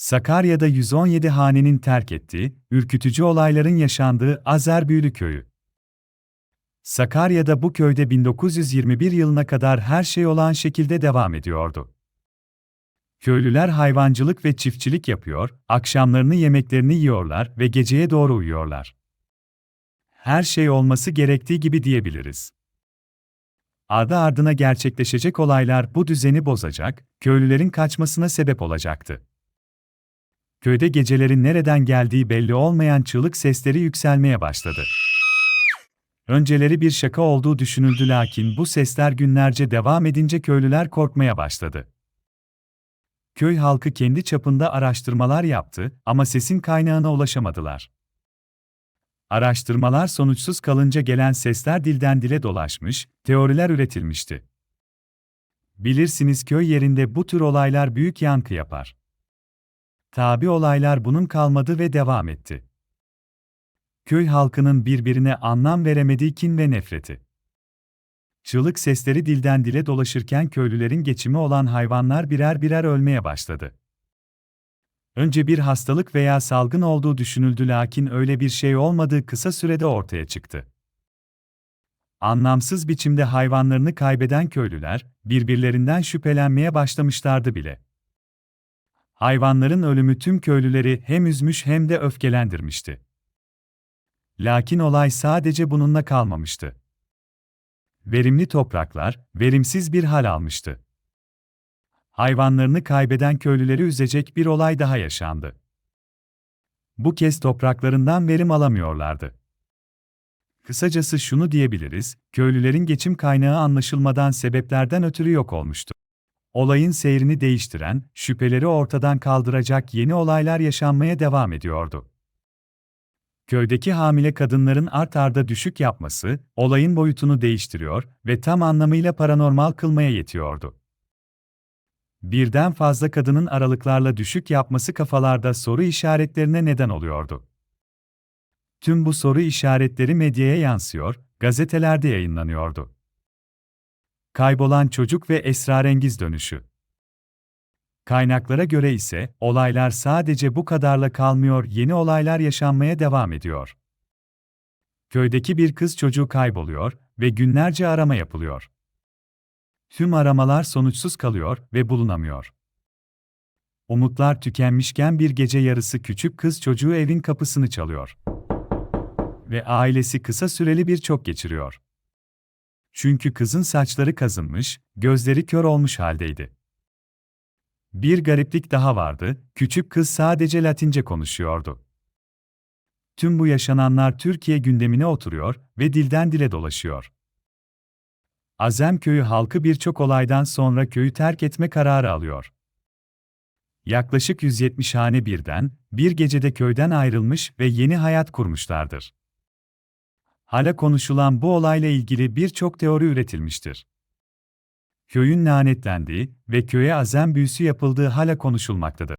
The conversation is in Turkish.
Sakarya'da 117 hanenin terk ettiği, ürkütücü olayların yaşandığı Azerbüylü köyü. Sakarya'da bu köyde 1921 yılına kadar her şey olan şekilde devam ediyordu. Köylüler hayvancılık ve çiftçilik yapıyor, akşamlarını yemeklerini yiyorlar ve geceye doğru uyuyorlar. Her şey olması gerektiği gibi diyebiliriz. Ardı ardına gerçekleşecek olaylar bu düzeni bozacak, köylülerin kaçmasına sebep olacaktı. Köyde gecelerin nereden geldiği belli olmayan çığlık sesleri yükselmeye başladı. Önceleri bir şaka olduğu düşünüldü lakin bu sesler günlerce devam edince köylüler korkmaya başladı. Köy halkı kendi çapında araştırmalar yaptı ama sesin kaynağına ulaşamadılar. Araştırmalar sonuçsuz kalınca gelen sesler dilden dile dolaşmış, teoriler üretilmişti. Bilirsiniz köy yerinde bu tür olaylar büyük yankı yapar. Tabi olaylar bunun kalmadı ve devam etti. Köy halkının birbirine anlam veremediği kin ve nefreti. Çığlık sesleri dilden dile dolaşırken köylülerin geçimi olan hayvanlar birer birer ölmeye başladı. Önce bir hastalık veya salgın olduğu düşünüldü lakin öyle bir şey olmadığı kısa sürede ortaya çıktı. Anlamsız biçimde hayvanlarını kaybeden köylüler, birbirlerinden şüphelenmeye başlamışlardı bile. Hayvanların ölümü tüm köylüleri hem üzmüş hem de öfkelendirmişti. Lakin olay sadece bununla kalmamıştı. Verimli topraklar, verimsiz bir hal almıştı. Hayvanlarını kaybeden köylüleri üzecek bir olay daha yaşandı. Bu kez topraklarından verim alamıyorlardı. Kısacası şunu diyebiliriz, köylülerin geçim kaynağı anlaşılmadan sebeplerden ötürü yok olmuştu. Olayın seyrini değiştiren, şüpheleri ortadan kaldıracak yeni olaylar yaşanmaya devam ediyordu. Köydeki hamile kadınların art arda düşük yapması, olayın boyutunu değiştiriyor ve tam anlamıyla paranormal kılmaya yetiyordu. Birden fazla kadının aralıklarla düşük yapması kafalarda soru işaretlerine neden oluyordu. Tüm bu soru işaretleri medyaya yansıyor, gazetelerde yayınlanıyordu. Kaybolan çocuk ve esrarengiz dönüşü. Kaynaklara göre ise olaylar sadece bu kadarla kalmıyor, yeni olaylar yaşanmaya devam ediyor. Köydeki bir kız çocuğu kayboluyor ve günlerce arama yapılıyor. Tüm aramalar sonuçsuz kalıyor ve bulunamıyor. Umutlar tükenmişken bir gece yarısı küçük kız çocuğu evin kapısını çalıyor. Ve ailesi kısa süreli bir çok geçiriyor. Çünkü kızın saçları kazınmış, gözleri kör olmuş haldeydi. Bir gariplik daha vardı, küçük kız sadece Latince konuşuyordu. Tüm bu yaşananlar Türkiye gündemine oturuyor ve dilden dile dolaşıyor. Azem köyü halkı birçok olaydan sonra köyü terk etme kararı alıyor. Yaklaşık 170 hane birden, bir gecede köyden ayrılmış ve yeni hayat kurmuşlardır. Hala konuşulan bu olayla ilgili birçok teori üretilmiştir. Köyün lanetlendiği ve köye azem büyüsü yapıldığı hala konuşulmaktadır.